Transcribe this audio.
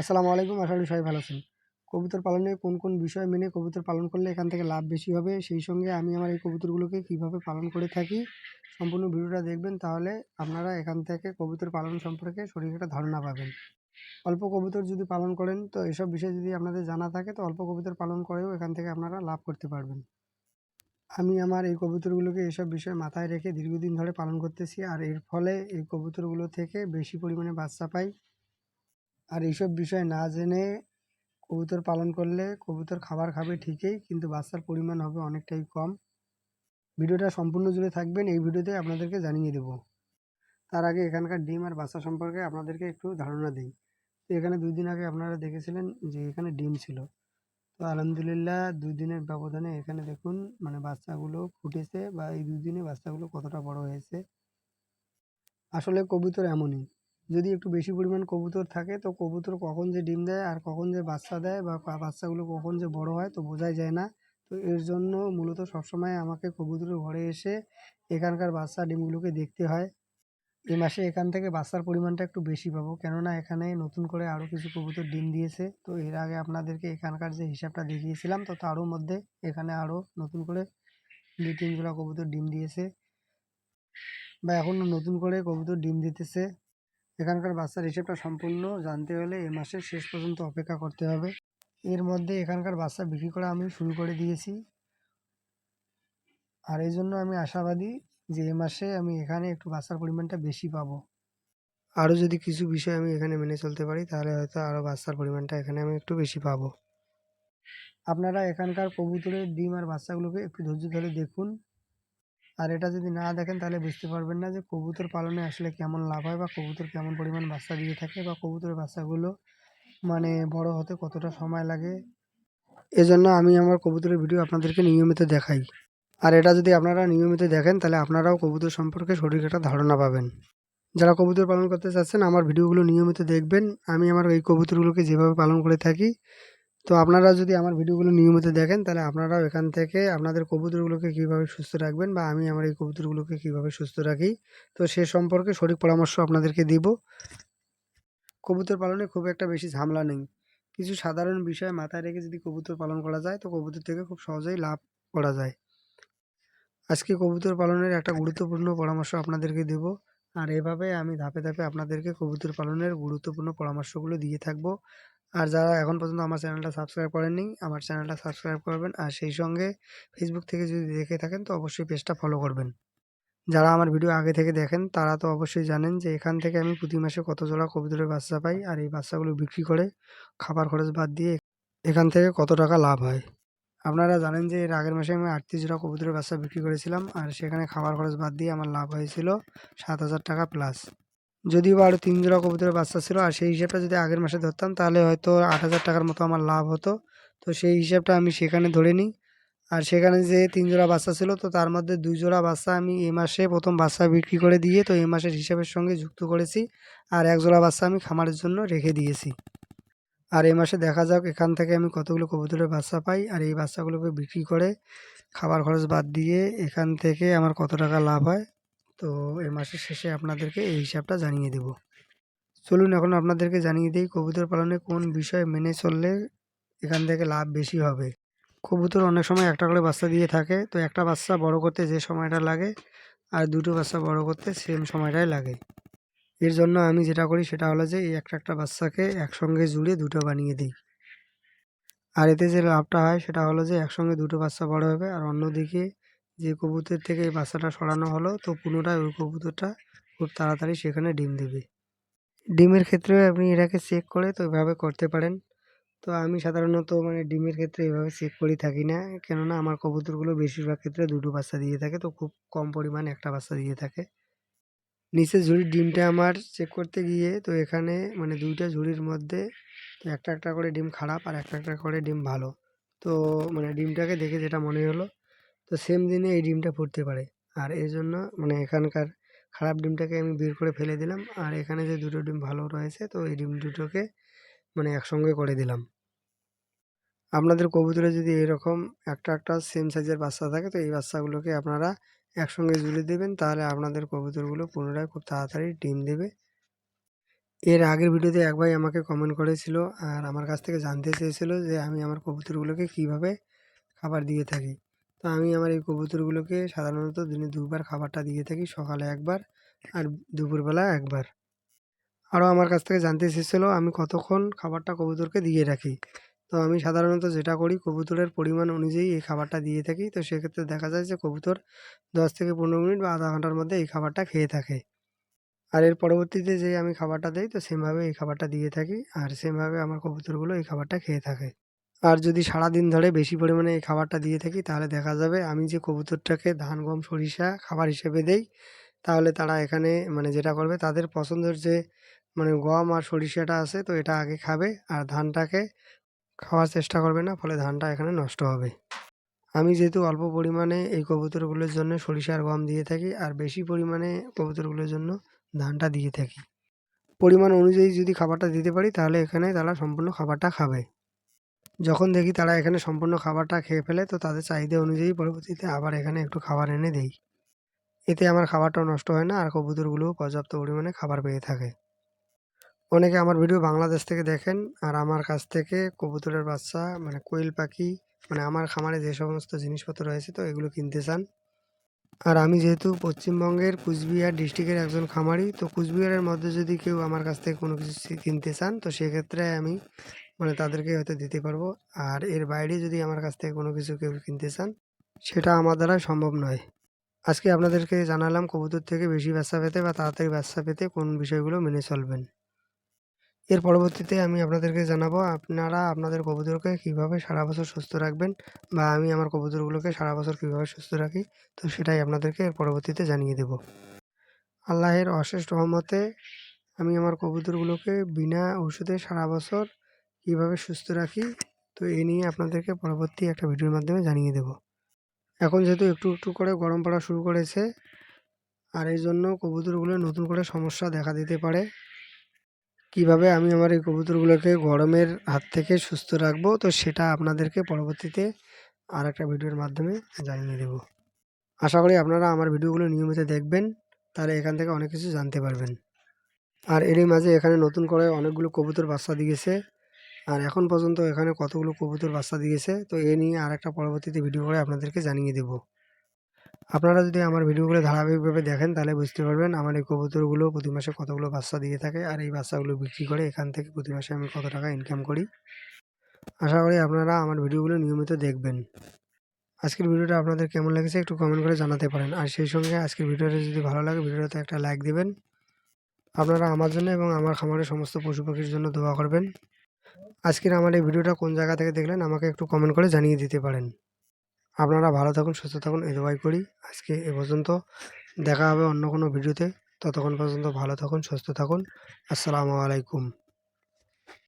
আসসালামু আলাইকুম, আশা করি সবাই ভালো আছেন। কবুতর পালনে কোন কোন বিষয় মেনে কবুতর পালন করলে এখান থেকে লাভ বেশি হবে, সেই সঙ্গে আমি আমার এই কবুতরগুলোকে কীভাবে পালন করে থাকি, সম্পূর্ণ ভিডিওটা দেখবেন, তাহলে আপনারা এখান থেকে কবুতর পালন সম্পর্কে সঠিক একটা ধারণা পাবেন। অল্প কবুতর যদি পালন করেন, তো এসব বিষয় যদি আপনাদের জানা থাকে, তো অল্প কবুতর পালন করেও এখান থেকে আপনারা লাভ করতে পারবেন। আমি আমার এই কবুতরগুলোকে এসব বিষয় মাথায় রেখে দীর্ঘদিন ধরে পালন করতেছি, আর এর ফলে এই কবুতরগুলো থেকে বেশি পরিমাণে বাচ্চা পাই। আর এইসব বিষয় না জেনে কবুতর পালন করলে কবুতর খাবার খাবে ঠিকই, কিন্তু বাচ্চার পরিমাণ হবে অনেকটাই কম। ভিডিওটা সম্পূর্ণ জুড়ে থাকবেন, এই ভিডিওতে আপনাদেরকে জানিয়ে দেব। তার আগে এখানকার ডিম আর বাচ্চা সম্পর্কে আপনাদেরকে একটু ধারণা দিই। তো এখানে দুই দিন আগে আপনারা দেখেছিলেন যে এখানে ডিম ছিল। তো আলহামদুলিল্লাহ দুই দিনের ব্যবধানে এখানে দেখুন মানে বাচ্চাগুলো ফুটেছে বা এই দুই দিনে বাচ্চাগুলো কতটা বড় হয়েছে। আসলে কবুতর এমনই। যদি একটু বেশি পরিমাণ কবুতর থাকে, তো কবুতর কখন যে ডিম দেয় আর কখন যে বাচ্চা দেয় বা বাচ্চাগুলো কখন যে বড় হয় তো বোঝাই যায় না। তো এর জন্য মূলত সবসময় আমাকে কবুতরের ঘরে এসে এখানকার বাচ্চা ডিমগুলোকে দেখতে হয়। এই মাসে এখান থেকে বাচ্চার পরিমাণটা একটু বেশি পাবো। কেননা এখানে নতুন করে আরও কিছু কবুতর ডিম দিয়েছে। তো এর আগে আপনাদেরকে এখানকার যে হিসাবটা দেখিয়েছিলাম, তো তারও মধ্যে এখানে আরও নতুন করে দুই তিন জোড়া কবুতর ডিম দিয়েছে। বা এখনও নতুন করে কবুতর ডিম দিতেছে। এখানকার বাচ্চার হিসেবটা সম্পূর্ণ জানতে হলে এ মাসের শেষ পর্যন্ত অপেক্ষা করতে হবে। এর মধ্যে এখানকার বাচ্চা বিক্রি করা আমি শুরু করে দিয়েছি। আর এই জন্য আমি আশাবাদী যে এ মাসে আমি এখানে একটু বাচ্চার পরিমাণটা বেশি পাবো। আরও যদি কিছু বিষয় আমি এখানে মেনে চলতে পারি, তাহলে হয়তো আরও বাচ্চার পরিমাণটা এখানে আমি একটু বেশি পাবো। আপনারা এখানকার কবুতরের ডিম আর বাচ্চাগুলোকে একটু ধৈর্য ধরে দেখুন। আর এটা যদি না দেখেন তাহলে বুঝতে পারবেন না যে কবুতর পালনে আসলে কেমন লাভ হয় বা কবুতর কেমন পরিমাণ বাচ্চা দিয়ে থাকে বা কবুতরের বাচ্চাগুলো মানে বড় হতে কতটা সময় লাগে। এজন্য আমি আমার কবুতরের ভিডিও আপনাদেরকে নিয়মিত দেখাই। আর এটা যদি আপনারা নিয়মিত দেখেন তাহলে আপনারাও কবুতর সম্পর্কে সঠিক একটা ধারণা পাবেন। যারা কবুতর পালন করতে চাচ্ছেন, আমার ভিডিওগুলো নিয়মিত দেখবেন। আমি আমার এই কবুতরগুলোকে যেভাবে পালন করে থাকি তো আপনারা যদি আমার ভিডিওগুলো নিয়মিত দেখেন, তাহলে আপনারাও এখান থেকে আপনাদের কবুতরগুলোকে কীভাবে সুস্থ রাখবেন বা আমি আমার এই কবুতরগুলোকে কীভাবে সুস্থ রাখি। তো সে সম্পর্কে সঠিক পরামর্শ আপনাদেরকে দিব। কবুতর পালনে খুব একটা বেশি ঝামেলা নেই। কিছু সাধারণ বিষয় মাথায় রেখে যদি কবুতর পালন করা যায়, তো কবুতর থেকে খুব সহজেই লাভ করা যায়। আজকে কবুতর পালনের একটা গুরুত্বপূর্ণ পরামর্শ আপনাদেরকে দেব। আর এভাবে আমি ধাপে ধাপে আপনাদেরকে কবুতর পালনের গুরুত্বপূর্ণ পরামর্শগুলো দিয়ে থাকব। আর যারা এখন পর্যন্ত আমার চ্যানেলটা সাবস্ক্রাইব করেননি, আমার চ্যানেলটা সাবস্ক্রাইব করবেন। আর সেই সঙ্গে ফেসবুক থেকে যদি দেখে থাকেন, তো অবশ্যই পেজটা ফলো করবেন। যারা আমার ভিডিও আগে থেকে দেখেন, তারা তো অবশ্যই জানেন যে এখান থেকে আমি প্রতি মাসে কত জোড়া কবুতরের বাচ্চা পাই আর এই বাচ্চাগুলো বিক্রি করে খাবার খরচ বাদ দিয়ে এখান থেকে কত টাকা লাভ হয়। আপনারা জানেন যে এর আগের মাসে আমি আটত্রিশ জোড়া কবুতরের বাচ্চা বিক্রি করেছিলাম আর সেখানে খাবার খরচ বাদ দিয়ে আমার লাভ হয়েছিল সাত হাজার টাকা প্লাস যদিও বা আরও তিন জোড়া কবুতরের বাচ্চা ছিল, আর সেই হিসাবটা যদি আগের মাসে ধরতাম, তাহলে হয়তো আট হাজার টাকার মতো আমার লাভ হতো। তো সেই হিসাবটা আমি সেখানে ধরে নিই। আর সেখানে যে তিন জোড়া বাচ্চা ছিল, তো তার মধ্যে দুই জোড়া বাচ্চা আমি এ মাসে প্রথম বাচ্চা বিক্রি করে দিয়ে, তো এ মাসের হিসাবের সঙ্গে যুক্ত করেছি। আর এক জোড়া বাচ্চা আমি খামারের জন্য রেখে দিয়েছি। আর এ মাসে দেখা যাক, এখান থেকে আমি কতগুলো কবুতরের বাচ্চা পাই। আর এই বাচ্চাগুলোকে বিক্রি করে খাবার খরচ বাদ দিয়ে এখান থেকে আমার কত টাকা লাভ হয়। তো এ মাসের শেষে আপনাদেরকে এই হিসাবটা জানিয়ে দেব। চলুন এখন আপনাদেরকে জানিয়ে দিই কবুতর পালনে কোন বিষয় মেনে চললে এখান থেকে লাভ বেশি হবে। কবুতর অনেক সময় একটা করে বাচ্চা দিয়ে থাকে, তো একটা বাচ্চা বড় করতে যে সময়টা লাগে আর দুটো বাচ্চা বড় করতে সেম সময়টাই লাগে। এর জন্য আমি যেটা করি সেটা হলো যে এই একটা একটা বাচ্চাকে একসঙ্গে জুড়ে দুটো বানিয়ে দিই। আর এতে যে লাভটা হয় সেটা হলো যে একসঙ্গে দুটো বাচ্চা বড় হবে আর অন্যদিকে যে কবুতর থেকে বাচ্চাটা সরানো হলো, তো পুনরায় ওই কবুতরটা খুব তাড়াতাড়ি সেখানে ডিম দেবে। ডিমের ক্ষেত্রেও আপনি এটাকে চেক করে তো এভাবে করতে পারেন। তো আমি সাধারণত মানে ডিমের ক্ষেত্রে এভাবে চেক করি থাকি না, কেননা আমার কবুতরগুলো বেশিরভাগ ক্ষেত্রে দুটো বাচ্চা দিয়ে থাকে, তো খুব কম পরিমাণে একটা বাচ্চা দিয়ে থাকে। নিচের ঝুড়ির ডিমটা আমার চেক করতে গিয়ে তো এখানে মানে দুইটা ঝুড়ির মধ্যে একটা একটা করে ডিম খারাপ আর একটা একটা করে ডিম ভালো। তো মানে ডিমটাকে দেখে যেটা মনে হলো তো সেম দিনে এই ডিমটা ফুটতে পারে। আর এই জন্য মানে এখানকার খারাপ ডিমটাকে আমি বের করে ফেলে দিলাম। আর এখানে যে দুটো ডিম ভালো রয়েছে, তো এই ডিম দুটোকে মানে একসঙ্গে করে দিলাম। আপনাদের কবুতরে যদি এরকম একটা একটা সেম সাইজের বাচ্চা থাকে, তো এই বাচ্চাগুলোকে আপনারা একসঙ্গে ঝুলে দেবেন, তাহলে আপনাদের কবুতরগুলো পুনরায় খুব তাড়াতাড়ি ডিম দেবে। এর আগের ভিডিওতে এক ভাই আমাকে কমেন্ট করেছিল, আর আমার কাছ থেকে জানতে চেয়েছিল যে আমি আমার কবুতরগুলোকে কীভাবে খাবার দিয়ে থাকি। তো আমি আমার এই কবুতরগুলোকে সাধারণত দিনে দুবার খাবারটা দিয়ে থাকি, সকালে একবার আর দুপুরবেলা একবার। আরও আমার কাছ থেকে জানতে চেয়েছিলো আমি কতক্ষণ খাবারটা কবুতরকে দিয়ে রাখি। তো আমি সাধারণত যেটা করি, কবুতরের পরিমাণ অনুযায়ী এই খাবারটা দিয়ে থাকি। তো সেক্ষেত্রে দেখা যায় যে কবুতর দশ থেকে পনেরো মিনিট বা আধা ঘণ্টার মধ্যে এই খাবারটা খেয়ে থাকে। আর এর পরবর্তীতে যে আমি খাবারটা দেই, তো সেমভাবে এই খাবারটা দিয়ে থাকি আর সেমভাবে আমার কবুতরগুলো এই খাবারটা খেয়ে থাকে। আর যদি সারাদিন ধরে বেশি পরিমাণে এই খাবারটা দিয়ে থাকি, তাহলে দেখা যাবে আমি যে কবুতরটাকে ধান, গম, সরিষা খাবার হিসেবে দেই, তাহলে তারা এখানে মানে যেটা করবে, তাদের পছন্দের যে মানে গম আর সরিষাটা আছে, তো এটা আগে খাবে আর ধানটাকে খাওয়ার চেষ্টা করবে না, ফলে ধানটা এখানে নষ্ট হবে। আমি যেহেতু অল্প পরিমাণে এই কবুতরগুলোর জন্য সরিষা আর গম দিয়ে থাকি আর বেশি পরিমাণে কবুতরগুলোর জন্য ধানটা দিয়ে থাকি। পরিমাণ অনুযায়ী যদি খাবারটা দিতে পারি, তাহলে এখানে তারা সম্পূর্ণ খাবারটা খাবে। যখন দেখি তারা এখানে সম্পূর্ণ খাবারটা খেয়ে ফেলে, তো তাদের চাহিদা অনুযায়ী পরবর্তীতে আবার এখানে একটু খাবার এনে দেই। এতে আমার খাবারটাও নষ্ট হয় না, আর কবুতরগুলোও পর্যাপ্ত পরিমাণে খাবার পেয়ে থাকে। অনেকে আমার ভিডিও বাংলাদেশ থেকে দেখেন, আর আমার কাছ থেকে কবুতরের বাচ্চা মানে কোয়েল পাখি মানে আমার খামারে যে সমস্ত জিনিসপত্র রয়েছে, তো এগুলো কিনতে চান। আর আমি যেহেতু পশ্চিমবঙ্গের কুচবিহার ডিস্ট্রিক্টের একজন খামারি, তো কুচবিহারের মধ্যে যদি কেউ আমার কাছ থেকে কোনো কিছু কিনতে চান, তো সেক্ষেত্রে আমি মানে তাদেরকে হয়তো দিতে পারব। আর এর বাইরে যদি আমার কাছ থেকে কোনো কিছু কেউ কিনতে চান সেটা আমার দ্বারা সম্ভব নয়। আজকে আপনাদেরকে জানালাম কবুতর থেকে বেশি বাচ্চা পেতে বা তাড়াতাড়ি বাচ্চা পেতে কোন বিষয়গুলো মেনে চলবেন। এর পরবর্তীতে আমি আপনাদেরকে জানাব আপনারা আপনাদের কবুতরকে কীভাবে সারা বছর সুস্থ রাখবেন বা আমি আমার কবুতরগুলোকে সারা বছর কীভাবে সুস্থ রাখি তো সেটাই আপনাদেরকে এর পরবর্তীতে জানিয়ে দেব। আল্লাহের অশেষ রহমতে আমি আমার কবুতরগুলোকে বিনা ওষুধে সারা বছর কীভাবে সুস্থ রাখি, তো এ নিয়ে আপনাদেরকে পরবর্তী একটা ভিডিওর মাধ্যমে জানিয়ে দেব। এখন যেহেতু একটু একটু করে গরম পড়া শুরু করেছে, আর এই জন্য কবুতরগুলো নতুন করে সমস্যা দেখা দিতে পারে। কীভাবে আমি আমার এই কবুতরগুলোকে গরমের হাত থেকে সুস্থ রাখব, তো সেটা আপনাদেরকে পরবর্তীতে আর একটা ভিডিওর মাধ্যমে জানিয়ে দেব। আশা করি আপনারা আমার ভিডিওগুলো নিয়মিত দেখবেন, তাহলে এখান থেকে অনেক কিছু জানতে পারবেন। আর এরই মাঝে এখানে নতুন করে অনেকগুলো কবুতর বাচ্চা দিয়েছে আর এখন পর্যন্ত এখানে কতগুলো কবুতর বাচ্চা দিয়েছে, তো এ নিয়ে আর একটা পরবর্তীতে ভিডিও করে আপনাদেরকে জানিয়ে দেব। আপনারা যদি আমার ভিডিওগুলো ধারাবাহিকভাবে দেখেন, তাহলে বুঝতে পারবেন আমার এই কবুতরগুলো প্রতি মাসে কতগুলো বাচ্চা দিয়ে থাকে আর এই বাচ্চাগুলো বিক্রি করে এখান থেকে প্রতি মাসে আমি কত টাকা ইনকাম করি। আশা করি আপনারা আমার ভিডিওগুলো নিয়মিত দেখবেন। আজকের ভিডিওটা আপনাদের কেমন লেগেছে একটু কমেন্ট করে জানাতে পারেন। আর সেই সঙ্গে আজকের ভিডিওটা যদি ভালো লাগে, ভিডিওতে একটা লাইক দেবেন। আপনারা আমার জন্য এবং আমার খামারের সমস্ত পশু পাখির জন্য দোয়া করবেন। আজকের আমার এই ভিডিওটা কোন জায়গা থেকে দেখলেন আমাকে একটু কমেন্ট করে জানিয়ে দিতে পারেন। আপনারা ভালো থাকুন, সুস্থ থাকুন, এই দোয়াই করি। আজকে এ পর্যন্ত দেখা হবে অন্য কোনো ভিডিওতে। ততক্ষণ পর্যন্ত ভালো থাকুন, সুস্থ থাকুন। আসসালামু আলাইকুম।